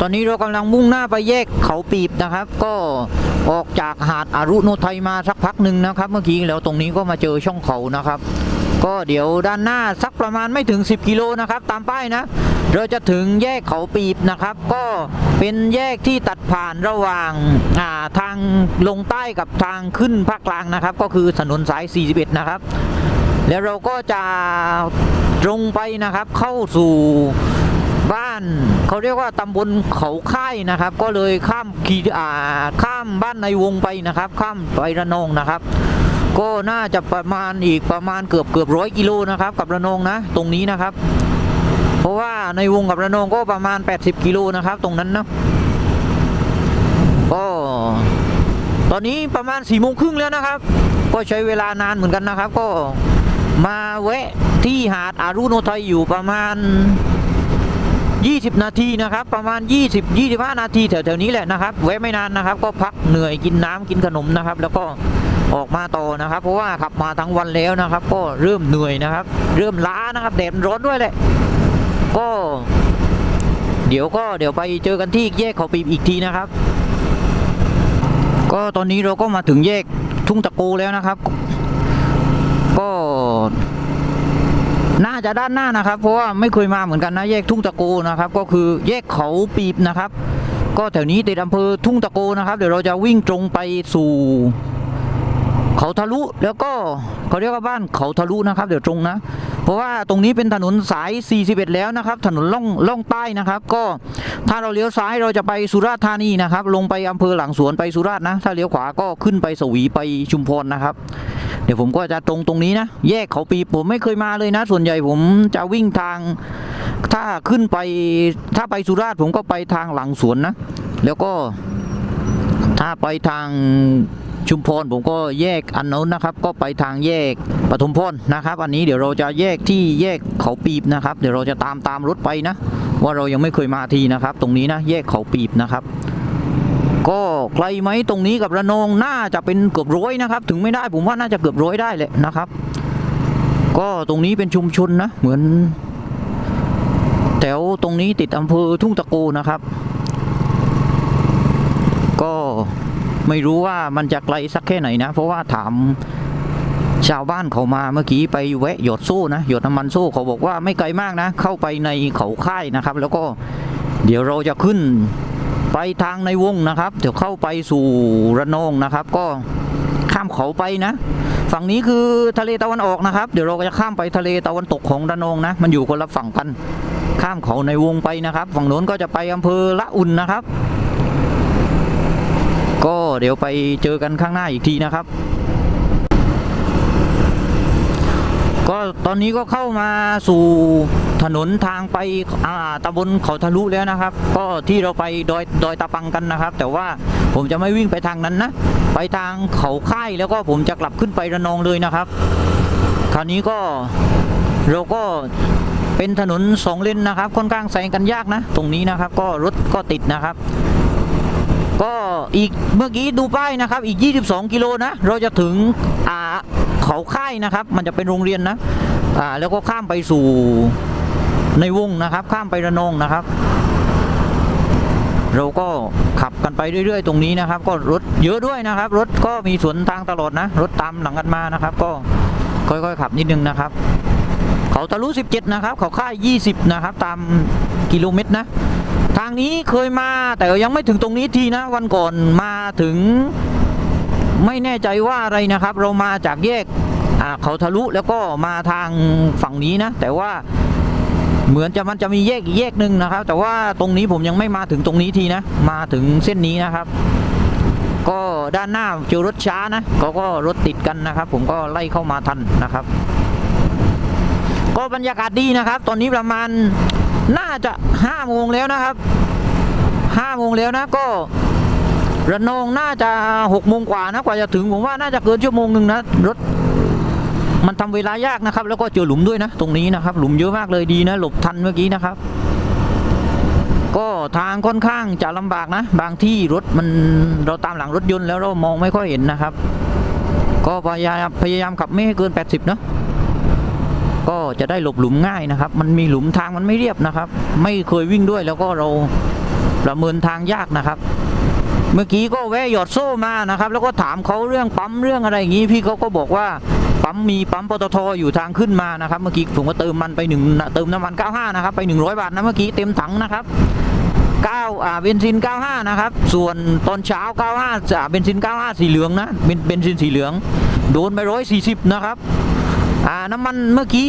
ตอนนี้เรากำลังมุ่งหน้าไปแยกเขาปีบนะครับ ก็ออกจากหาดอารุโนไทยมาสักพักหนึ่งนะครับ เมื่อกี้แล้วตรงนี้ก็มาเจอช่องเขานะครับ ก็เดี๋ยวด้านหน้าสักประมาณไม่ถึง 10 กิโลนะครับ ตามป้ายนะ เราจะถึงแยกเขาปีบนะครับ ก็เป็นแยกที่ตัดผ่านระหว่างาทางลงใต้กับทางขึ้นภาคกลางนะครับ ก็คือถนนสาย 41 นะครับ แล้วเราก็จะตรงไปนะครับเข้าสู่ บ้านเขาเรียกว่าตำบลเขาค่ายนะครับ ก็เลยข้ามขีอ่าข้ามบ้านในวงไปนะครับ ข้ามไประนองนะครับ ก็น่าจะประมาณอีกประมาณเกือบเกือบร้อยกิโลนะครับ กับระนองนะ ตรงนี้นะครับ เพราะว่าในวงกับระนองก็ประมาณ 80 กิโลนะครับ ตรงนั้นนะก็ตอนนี้ประมาณ4ี่โมงครึ่งแล้วนะครับ ก็ใช้เวลานานเหมือนกันนะครับ ก็มาแวะที่หาดอารุโนไทยอยู่ประมาณ 20 นาทีนะครับ ประมาณ 20 25 นาทีแถวๆนี้แหละนะครับแวะไม่นานนะครับ ก็พักเหนื่อยกินน้ำกินขนมนะครับ แล้วก็ออกมาต่อนะครับ เพราะว่าขับมาทั้งวันแล้วนะครับ ก็เริ่มเหนื่อยนะครับ เริ่มล้านะครับแดดร้อนด้วยแหละ ก็ เดี๋ยวก็เดี๋ยวไปเจอกันที่แยกเขาปีบอีกทีนะครับ ก็ตอนนี้เราก็มาถึงแยกทุ่งตะโกแล้วนะครับ ก็าจะด้านหน้านะครับ เพราะว่าไม่เคยมาเหมือนกันนะแยกทุ่งตะโกนะครับ ก็คือแยกเขาปีบนะครับ ก็แถวนี้ติดอำเภอทุ่งตะโกนะครับ เดี๋ยวเราจะวิ่งตรงไปสู่เขาทะลุแล้วก็เขาเรียกว่าบ้านเขาทะลุนะครับ เดี๋ยวตรงนะ เพราะว่าตรงนี้เป็นถนนสาย 41 แล้วนะครับ ถนนล่องล่องใต้นะครับ ก็ถ้าเราเลี้ยวซ้ายเราจะไปสุราษฎร์ธานีนะครับ ลงไปอำเภอหลังสวนไปสุราษฎร์นะ ถ้าเลี้ยวขวาก็ขึ้นไปสวีไปชุมพรนะครับ เดี๋ยวผมก็จะตรงตรงนี้นะ แยกเขาปีผมไม่เคยมาเลยนะ ส่วนใหญ่ผมจะวิ่งทาง ถ้าขึ้นไปถ้าไปสุราษฎร์ผมก็ไปทางหลังสวนนะ แล้วก็ ถ้าไปทางชุมพรผมก็แยกอันนู้นนะครับ ก็ไปทางแยกปฐมพรนะครับ อันนี้เดี๋ยวเราจะแยกที่แยกเขาปีบนะครับ เดี๋ยวเราจะตามตามรถไปนะ ว่าเรายังไม่เคยมาทีนะครับ ตรงนี้นะแยกเขาปีบนะครับ ก็ไกลไหมตรงนี้กับระนองน่าจะเป็นเกือบร้อยนะครับ ถึงไม่ได้ผมว่าน่าจะเกือบร้อยได้เลยนะครับ ก็ตรงนี้เป็นชุมชนนะ เหมือนแถวตรงนี้ติดอำเภอทุ่งตะโกนะครับ ก็ไม่รู้ว่ามันจะไกลสักแค่ไหนนะ เพราะว่าถามชาวบ้านเขามาเมื่อกี้ไปแวะหยดโซ่นะหยดน้ำมันโซ่เขาบอกว่าไม่ไกลมากนะ เข้าไปในเขาค่ายนะครับ แล้วก็เดี๋ยวเราจะขึ้น ไปทางในวงนะครับ เดี๋ยวเข้าไปสู่ระนองนะครับ ก็ข้ามเขาไปนะ ฝั่งนี้คือทะเลตะวันออกนะครับ เดี๋ยวเราก็จะข้ามไปทะเลตะวันตกของระนองนะ มันอยู่คนละฝั่งกัน ข้ามเขาในวงไปนะครับ ฝั่งโน้นก็จะไปอำเภอละอุ่นนะครับ ก็เดี๋ยวไปเจอกันข้างหน้าอีกทีนะครับก็ตอนนี้ก็เข้ามาสู่ ถนนทางไปอ่าตำบลเขาทะลุแล้วนะครับ ก็ที่เราไปดอยดอยตะปังกันนะครับ แต่ว่าผมจะไม่วิ่งไปทางนั้นนะ ไปทางเขาค่ายแล้วก็ผมจะกลับขึ้นไประนองเลยนะครับ คราวนี้ก็เราก็เป็นถนนสองเลนนะครับ ค่อนข้างแซงกันยากนะ ตรงนี้นะครับ ก็รถก็ติดนะครับ ก็อีกเมื่อกี้ดูป้ายนะครับ อีก 22 กิโลนะ เราจะถึงอ่าเขาค่ายนะครับ มันจะเป็นโรงเรียนนะอ่าแล้วก็ข้ามไปสู่ ในวงนะครับข้ามไประนองนะครับ เราก็ขับกันไปเรื่อย ๆ ตรงนี้นะครับ ก็รถเยอะด้วยนะครับ รถก็มีสวนทางตลอดนะ รถตามหลังกันมานะครับ ก็ค่อยๆขับนิดนึงนะครับ เขาทะลุ 17 นะครับ เขาค่าย 20 นะครับ ตามกิโลเมตรนะ ทางนี้เคยมาแต่ยังไม่ถึงตรงนี้ทีนะ วันก่อนมาถึง ไม่แน่ใจว่าอะไรนะครับ เรามาจากแยกเขาทะลุแล้วก็มาทางฝั่งนี้นะ แต่ว่า เหมือนจะมันจะมีแยกอีกแยกหนึ่งนะครับ แต่ว่าตรงนี้ผมยังไม่มาถึงตรงนี้ทีนะ มาถึงเส้นนี้นะครับ ก็ด้านหน้าเจอรถช้านะเขาก็รถติดกันนะครับ ผมก็ไล่เข้ามาทันนะครับ ก็บรรยากาศดีนะครับ ตอนนี้ประมาณน่าจะห้าโมงแล้วนะครับห้าโมงแล้วนะก็ระนองน่าจะหกโมงกว่านะกว่าจะถึงผมว่าน่าจะเกินชั่วโมงหนึ่งนะรถ มันทำเวลายากนะครับ แล้วก็เจอหลุมด้วยนะ ตรงนี้นะครับ หลุมเยอะมากเลยดีนะ หลบทันเมื่อกี้นะครับ ก็ทางค่อนข้างจะลำบากนะ บางที่รถมันเราตามหลังรถยนต์แล้วเรามองไม่ค่อยเห็นนะครับ ก็พยายามพยายามขับไม่ให้เกิน 80เนอะก็จะได้หลบหลุมง่ายนะครับ มันมีหลุมทางมันไม่เรียบนะครับ ไม่เคยวิ่งด้วยแล้วก็เราประเมินทางยากนะครับ เมื่อกี้ก็แวะหยอดโซ่มานะครับ แล้วก็ถามเขาเรื่องปั๊มเรื่องอะไรอย่างนี้ พี่เขาก็บอกว่า ปั๊มมีปั๊มปตทอยู่ทางขึ้นมานะครับ เมื่อกี้ผมก็เติมมันไปหนึ่งเติมน้ำมัน 95 นะครับ ไป 100 บาทนะเมื่อกี้เต็มถังนะครับ9อ่าเบนซิน 95 นะครับ ส่วนตอนเช้า 95จะเบนซิน 95 สีเหลืองนะเบนเบนซินสีเหลือง โดนไป 140 นะครับอ่าน้ำมันเมื่อกี้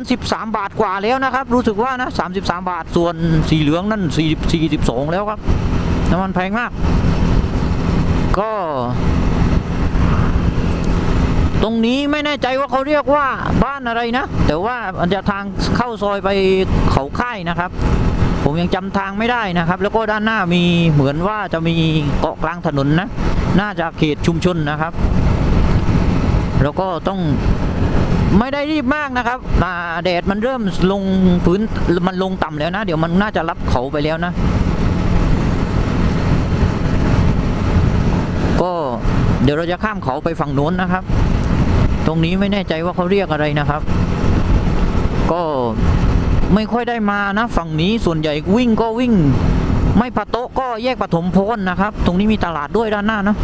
33 บาทกว่าแล้วนะครับ รู้สึกว่านะ 33 บาทส่วนสีเหลืองนั่น 40 42 แล้วครับ น้ำมันแพงมาก ก็ ตรงนี้ไม่แน่ใจว่าเขาเรียกว่าบ้านอะไรนะ แต่ว่ามันจะทางเข้าซอยไปเขาค่ายนะครับ ผมยังจำทางไม่ได้นะครับ แล้วก็ด้านหน้ามีเหมือนว่าจะมีเกาะกลางถนนนะ น่าจะเขตชุมชนนะครับ แล้วก็ต้องไม่ได้รีบมากนะครับอ่าแดดมันเริ่มลงพื้นมันลงต่ำแล้วนะ เดี๋ยวมันน่าจะรับเขาไปแล้วนะ ก็เดี๋ยวเราจะข้ามเขาไปฝั่งโน้นนะครับ รงนี้ไม่แน่ใจว่าเขาเรียกอะไรนะครับ ก็ไม่ค่อยได้มานะ ฝั่งนี้ส่วนใหญ่วิ่งก็วิ่ง ไม่ปะโต๊ะก็แยกปฐมพลนะครับ ตรงนี้มีตลาดด้วยด้านหน้านะ